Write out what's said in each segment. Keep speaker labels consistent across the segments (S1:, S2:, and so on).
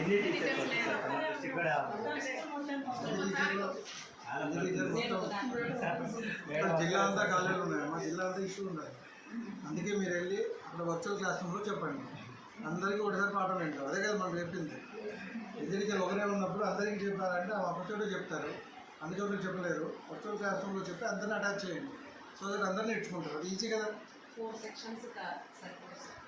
S1: ఎన్ని టీచర్స్ వచ్చారు
S2: ఇక్కడ? జిల్లా అంతా ఖాళీలు ఉన్నాయి మా జిల్లా అంతా ఇష్యూ ఉన్నాయి అందుకే మీరు వెళ్ళి అక్కడ వర్చువల్ క్లాస్ రూమ్లో చెప్పండి. అందరికీ ఒకటిసారి పాఠం వింటారు. అదే కదా మనం చెప్పింది. ఎదురికి ఒకరే ఉన్నప్పుడు అందరికీ చెప్పారంటే ఆ ఒక చోట చెప్తారు. అన్ని చోట్ల చెప్పలేరు. వర్చువల్ క్లాస్ రూమ్లో చెప్తే అందరిని అటాచ్ చేయండి. సో దట్ అందరినీ నేర్చుకుంటారు. అది ఈజీ కదా.
S3: ఫోర్ సెక్షన్స్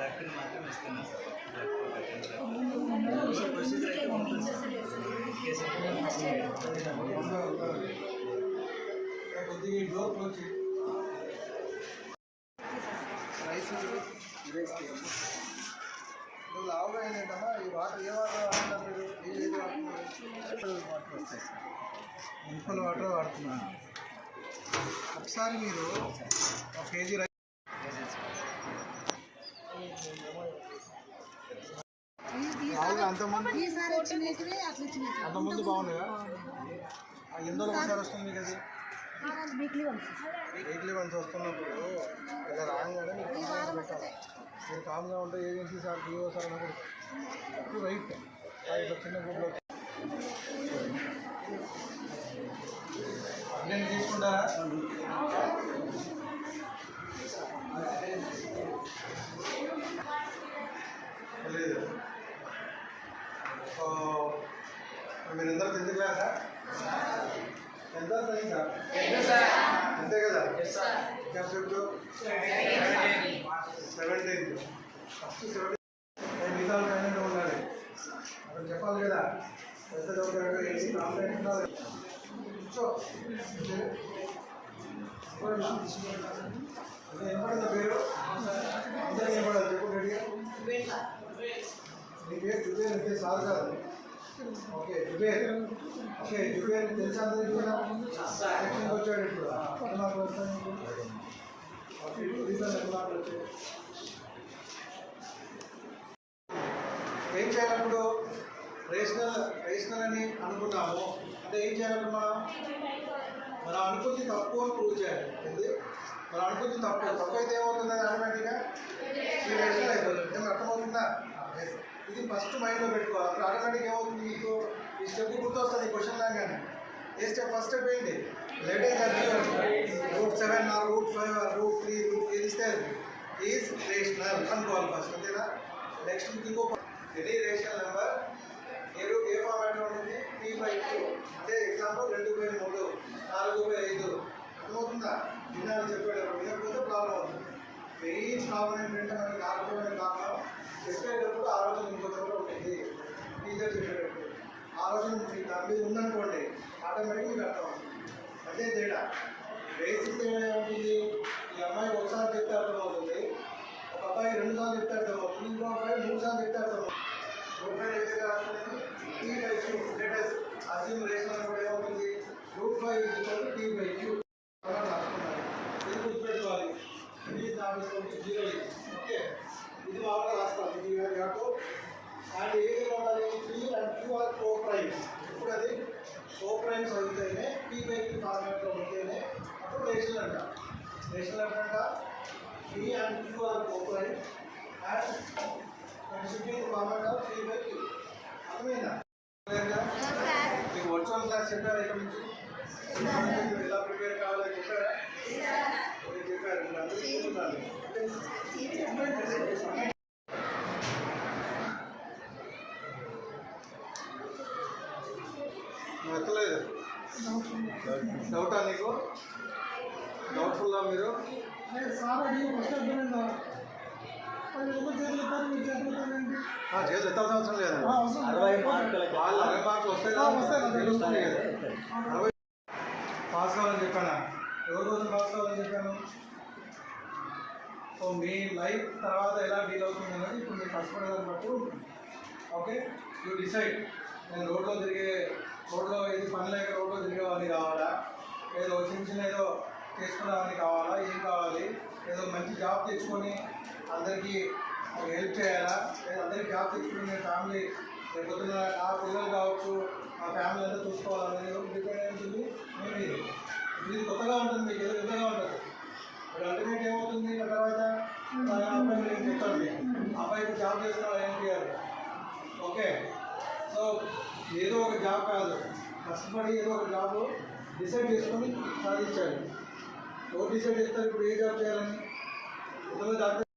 S1: కూడా మాత్రం ఇస్తున్నాం. సార్ ప్రొసీజర్ అయితే ఉంటుంది
S2: వచ్చి రైస్ నువ్వు లావుగా ఏంటమ్మా ఈ వాటర్ ఏ వాటర్ వాడుతున్నారు
S1: వాటర్ వస్తాయి సార్
S2: మున్సిపల్ వాటర్ వాడుతున్నారు ఒకసారి మీరు ఒక కేజీ
S3: వచ్చినాయి
S2: అంతకుముందు బాగుండగా ఎన్నో ఒకసారి వస్తుంది మీకు అది? Weekly once. వస్తున్నప్పుడు ఇలా రాగానే కామ్గా పెట్టాలి మీరు కామ్గా ఉంటే ఏజెన్సీ సార్ డిఓ సార్ అన్నప్పుడు రైట్. ఇట్లా చిన్న నేను తీసుకుంటారా? లేదు. మీరందరూ టెన్త్ క్లాసా? ఎంత అంతే కదా? Subject seventeen. First seventeen. మిగతా ట్రైనింగ్ ఉండాలి. అక్కడ చెప్పాలి కదా. ఎంత చదువుతారు ఏంటి కాంప్లైంట్ ఉండాలి. సో ఏమపడిందా పేరు? నీ పేరు జుబేర్ అంటే సార్ కాదు. ఓకే జుబేర్ ఓకే జుబేర్ తెలుసా అందరికి కూడా? సెక్షన్కి వచ్చాడు ఇప్పుడు. ఎన్ని ఓకే రీజన్ ఏం చేయాలప్పుడు రేషనల్ రేషనల్ అని అనుకున్నాము. అంటే ఏం చేయాలప్పుడు మనం మనం అనుకుంది తప్పు అని ప్రూవ్ చేయాలి. మనం అనుకుంది తప్పు. తప్పు అయితే ఏమవుతుంది? ఆటోమేటిక్గా ఈ రేషనల్ అయిపోతుంది. అర్థమవుతుందా? ఇది ఫస్ట్ మైండ్లో పెట్టుకోవాలి. అప్పుడు ఆటోమేటిక్ ఏమవుతుంది మీకు? ఈ స్టెప్ గుర్తొస్తుంది ఈ క్వశ్చన్ లాగానే ఏ స్టెప్ ఫస్ట్ స్టెప్ ఏంటి? Let's root seven or root five or root three root ఏది ఇస్తే ఈజ్ రేషనల్ అనుకోవాలి ఫస్ట్ అంతేనా? నెక్స్ట్ ఇంకో ఎనీ రేషనల్ నెంబర్ ఏ ఏ ఫార్మాట్లో ఉంటుంది? టీ బై టూ అంటే ఎగ్జాంపుల్ రెండు బై మూడు నాలుగు బై ఐదు. టీచర్ చెప్పేటప్పుడు ఆలోచన మీకు దాని మీద ఉందనుకోండి ఆటోమేటిక్ మీకు అర్థం అదే తేడా. బేసిక్ తేడా ఏమవుతుంది ఈ అమ్మాయి ఒకసారి చెప్తే అర్థమవుతుంది. ఒక అబ్బాయి రెండు సార్లు చెప్తే అర్థమవుతుంది. ఇంకో అబ్బాయి మూడు సార్లు చెప్తే అర్థమవుతుంది. గ్రూప్ ఫైవ్ అయితే రాస్తుంది టీ బై క్యూ లేటెస్ట్ అసీమ్ రేషన్ కూడా ఏమవుతుంది? Group five equal T by Q రాసుకున్నారు. ఇది గుర్తుపెట్టుకోవాలి. ఇది దాని జీరో ఓకే ఇది మామూలుగా రాసుకోవాలి. ఇది కాకు అండ్ ఏది ఉండాలి P and Q are coprime ఇప్పుడు అది కో ప్రైమ్ చదివితేనే పీ బై క్యూ ఫార్మాట్లో ఉంటేనే అప్పుడు రేషన్ అంట. రేషన్ అంట P and Q are coprime and and should be format of P by Q అర్థమైందా? మీకు వర్చువల్ క్లాస్ చెప్పారా ఇక్కడ నుంచి? మీరు ఎలా ప్రిపేర్ కావాలో చెప్పారా? ఓకే, చెప్పారు. మీరు అందరూ ఎత్తలేదు డౌటా నీకు? డౌట్ఫుల్లా మీరు? ఆ, చేతులు ఎత్తాల్సిన అవసరం లేదండి
S1: అరవై మార్కులకి.
S2: వాళ్ళు అరవై మార్కులు వస్తాయి కదా వస్తాయి నాకు తెలుస్తుంది. కదా. అరవై పాస్ కావాలని చెప్పానా? ఎవరి కోసం పాస్ కావాలని చెప్పాను? సో మీ లైఫ్ తర్వాత ఎలా డీల్ అవుతుంది అనేది ఇప్పుడు మీరు కష్టపడే దాన్ని బట్టి ఓకే? You decide. నేను రోడ్లో తిరిగే పని లేక రోడ్లో తిరిగేవాడిని కావాలా? ఏదో చిన్న చిన్న ఏదో చేసుకునేవాడిని కావాలా? ఏం కావాలి? ఏదో మంచి జాబ్ తెచ్చుకొని అందరికీ హెల్ప్ చేయాలా? లేదా అందరికీ జాబ్ తెచ్చుకుని నేను ఫ్యామిలీ రేపు పొద్దున్న నా పిల్లలు కావచ్చు మా ఫ్యామిలీ అంతా చూసుకోవాలనేది డిపెండ్ అయి ఉంటుంది మీ ఇది. కొత్తగా ఉంటుంది మీకు ఏదో విధంగా ఉంటుంది. ఇప్పుడు అల్టిమేట్ ఏమవుతుంది తర్వాత? అబ్బాయి నేను చెప్తాను అబ్బాయికి జాబ్ చేస్తున్నారు ఏం చేయాలి? ఓకే. సో ఏదో ఒక జాబ్ కాదు. కష్టపడి ఏదో ఒక జాబ్ డిసైడ్ చేసుకొని సాధించాలి. ఎవరు డిసైడ్ చేస్తారు? ఇప్పుడు ఏ జాబ్ చేయాలని? కొంతమంది డాక్టర్